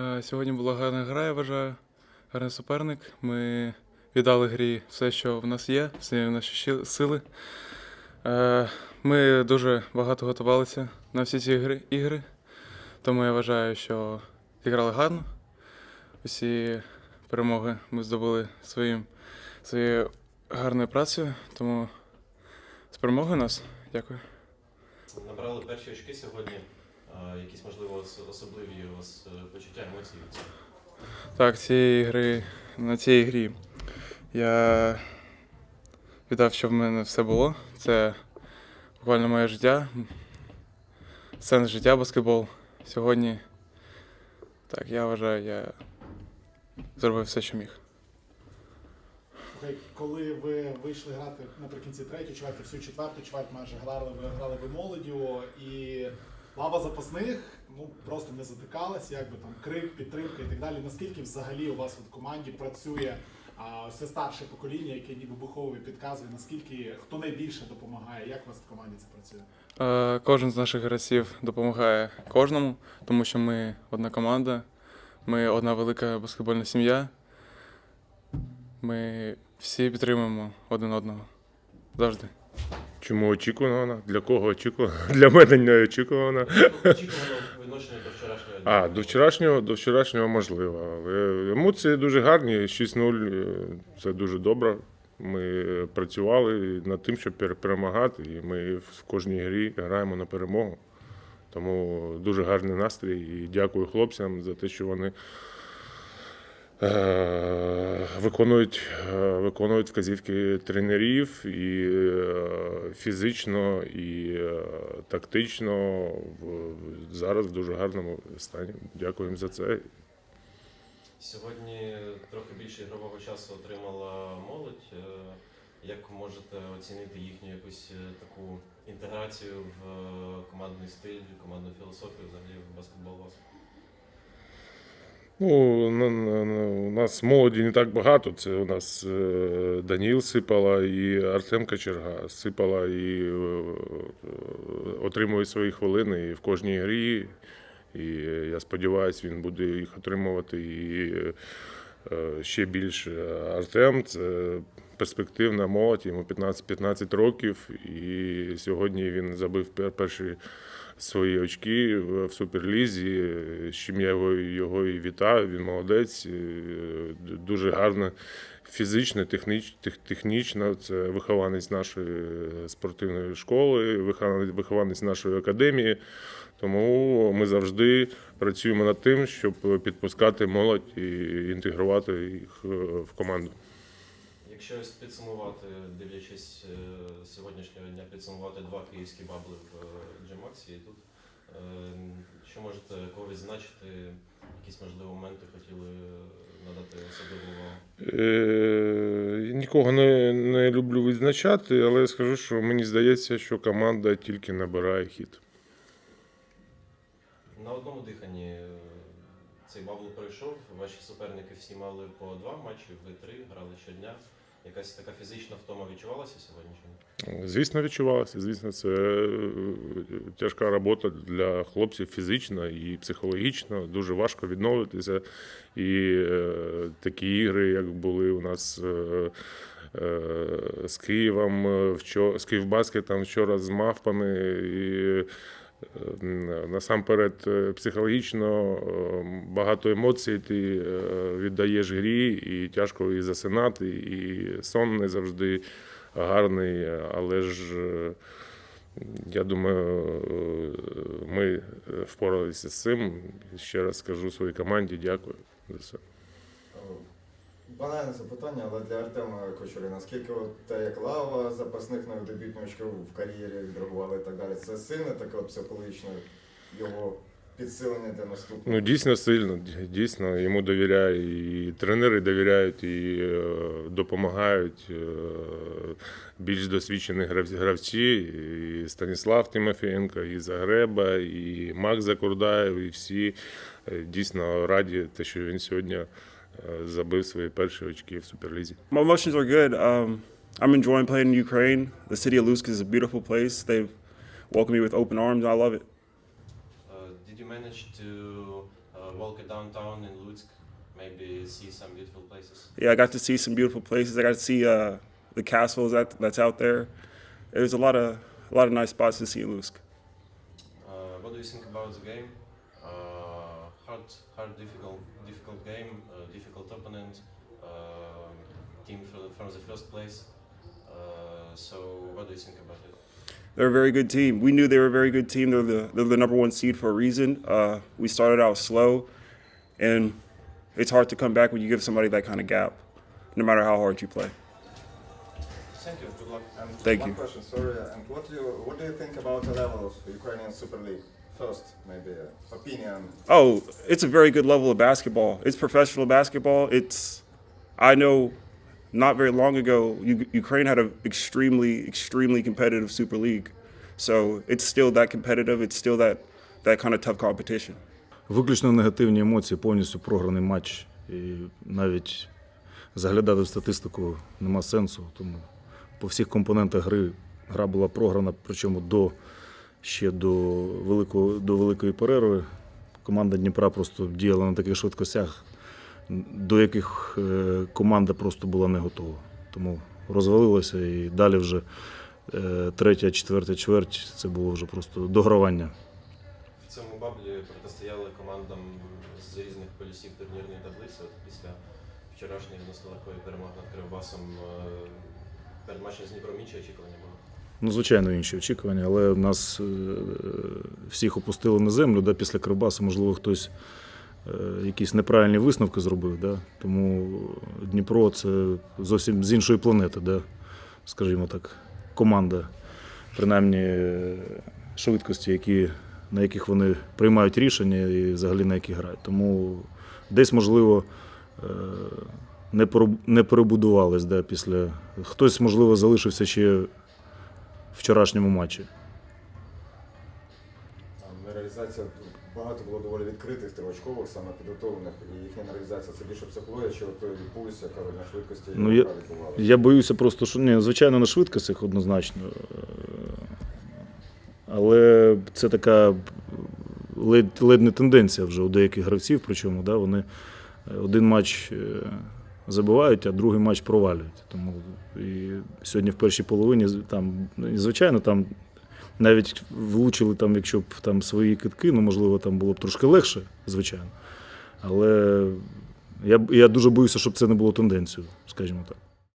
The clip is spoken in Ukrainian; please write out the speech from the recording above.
Е, Сьогодні була гарна гра, я вважаю. Гарний суперник. Ми віддали грі все, що в нас є, всі наші сили. Е, Ми дуже багато готувалися на всі ці ігри. Тому я вважаю, що зіграли гарно. Усі перемоги ми здобули своїм, своєю гарною працею. Тому з перемогою нас. Дякую. Набрали перші очки сьогодні. Якісь, можливо, особливі у вас е, почуття, емоції від цього? Так, цієї гри, на цій грі я віддав, що в мене все було. Це буквально моє життя. Сенс життя баскетбол. Сьогодні, так, я вважаю, я зробив все, що міг. Коли ви вийшли грати наприкінці третю, чверту, всю четверту, чверть майже грали, ви грали ви молоддю, і лава запасних ну просто не затикалась, якби там крик, підтримка і так далі. Наскільки взагалі у вас в команді працює а, все старше покоління, яке ніби виховує, підказує, наскільки хто найбільше допомагає? Як у вас в команді це працює? Е, Кожен з наших гравців допомагає кожному, тому що ми одна команда, ми одна велика баскетбольна сім'я. Ми всі підтримуємо один одного. Завжди. Чому очікувана? Для кого очікувана? Для мене не очікувана. Очікувано відношення до вчорашнього дня. А, до вчорашнього, до вчорашнього можливо. Але емоції дуже гарні. 6-0 е, це дуже добре. Ми працювали над тим, щоб пере- перемагати, і ми в кожній грі граємо на перемогу. Тому дуже гарний настрій і дякую хлопцям за те, що вони виконують, е, виконують вказівки тренерів і е, фізично, і е, тактично зараз в дуже гарному стані. Дякую їм за це. Сьогодні трохи більше ігрового часу отримала молодь. Е, Як можете оцінити їхню якусь е, таку інтеграцію в е, командний стиль, командну філософію взагалі в баскетбол вас? Ну, у нас молоді не так багато. Це у нас е, Даніл Сипала і Артем Кочерга Сипала і е, е, отримує свої хвилини і в кожній грі. І я сподіваюся, він буде їх отримувати і ще більше. Артем це перспективна молодь, йому 15, 15 років, і сьогодні він забив перші свої очки в суперлізі. З чим я його, його і вітаю. Він молодець, е, дуже гарно фізично, техніч, тех- технічно. Це вихованець нашої спортивної школи, вихованець нашої академії. Тому ми завжди працюємо над тим, щоб підпускати молодь і інтегрувати їх е, в команду. Якщо підсумувати, дивлячись е, сьогоднішнього дня, підсумувати два київські бабли в Джемаксі і тут, е, що можете кого відзначити, якісь можливо моменти хотіли надати особливу увагу? Е, Нікого не, не люблю відзначати, але я скажу, що мені здається, що команда тільки набирає хід. На одному диханні е, цей бабл пройшов. Ваші суперники всі мали по два матчі, ви три грали щодня. Якась така фізична втома відчувалася сьогодні? Звісно, відчувалося. Звісно, це е, тяжка робота для хлопців фізично і психологічно. Дуже важко відновитися. І е, такі ігри, як були у нас. е, е, З Києвом, е, вчора, з Київбаскетом вчора з мавпами. І, насамперед, е, психологічно е, багато емоцій ти е, віддаєш грі, і тяжко і засинати, і сон не завжди гарний, але ж я думаю, ми впоралися з цим. Ще раз скажу своїй команді дякую за це. Банальне запитання, але для Артема Кочури, наскільки от те, як лава запасних на дебютну в кар'єрі відреагували і так далі, це сильне таке психологічне його підсилення для наступного? Ну, дійсно сильно, дійсно, йому довіряють, і тренери довіряють, і е, допомагають е, більш досвідчені гравці, і Станіслав Тимофієнко, і Загреба, і Макс Закурдаєв, і всі е, дійсно раді, те, що він сьогодні забив свої перші очки в Суперлізі. My emotions are good. Um, I'm enjoying playing in Ukraine. The city of Lutsk is a beautiful place. They've welcomed me with open arms. I love it. Uh, did you manage to uh, walk downtown in Lutsk, maybe see some beautiful places. Yeah, I got to see some beautiful places. I got to see uh, the castles that that's out there. There's a lot of a lot of nice spots to see in Lusk. Uh, what do you think about the game? Hard, hard, difficult, difficult game, uh, difficult opponent, uh, team from, from the first place. Uh, so, what do you think about it? They're a very good team. We knew they were a very good team. They're the they're the number one seed for a reason. Uh, we started out slow, and it's hard to come back when you give somebody that kind of gap, no matter how hard you play. Thank you. Good luck. And Thank one you. question, sorry. And what do you what do you think about the level of Ukrainian Super League? First, maybe uh, opinion. Oh, it's a very good level of basketball. It's professional basketball. It's, I know, not very long ago, U- Ukraine had an extremely, extremely competitive Super League. So it's still that competitive. It's still that, that kind of tough competition. Виключно негативні емоції, повністю програний матч. І навіть заглядати в статистику нема сенсу. Тому по всіх компонентах гри гра була програна, причому до, ще до, великого, до великої перерви. Команда Дніпра просто діяла на таких швидкостях, до яких е, команда просто була не готова. Тому розвалилася і далі вже е, третя, четверта чверть це було вже просто догравання. В цьому баблі протистояли командам з різних полюсів турнірної таблиці. Після вчорашньої легкої перемоги над Кривбасом е, перед матчем з Дніпром інші очікування. Ну, звичайно, інші очікування, але нас е, всіх опустили на землю. Да, після Кривбасу, можливо, хтось е, якісь неправильні висновки зробив. Да? Тому Дніпро це зовсім з іншої планети, да? скажімо так, команда, принаймні е, швидкості, які, на яких вони приймають рішення і взагалі на які грають. Тому десь, можливо, не перебудувались да, після. Хтось, можливо, залишився ще вчорашньому матчі. Реалізація багато було доволі відкритих тривочкових, саме підготовлених, і їхня реалізація це більше психологія, чи от той пульс, яка на швидкості Ну, я-. Я боюся просто, що ні, звичайно, на швидкостях однозначно. Е, Але це така ледь, ледь не тенденція вже у деяких гравців, причому да, вони е, один матч е, забивають, а другий матч провалюють. Тому і сьогодні в першій половині там, ну, звичайно, там навіть влучили, там, якщо б там свої китки, ну можливо, там було б трошки легше, звичайно. Але я, я дуже боюся, щоб це не було тенденцією, скажімо так.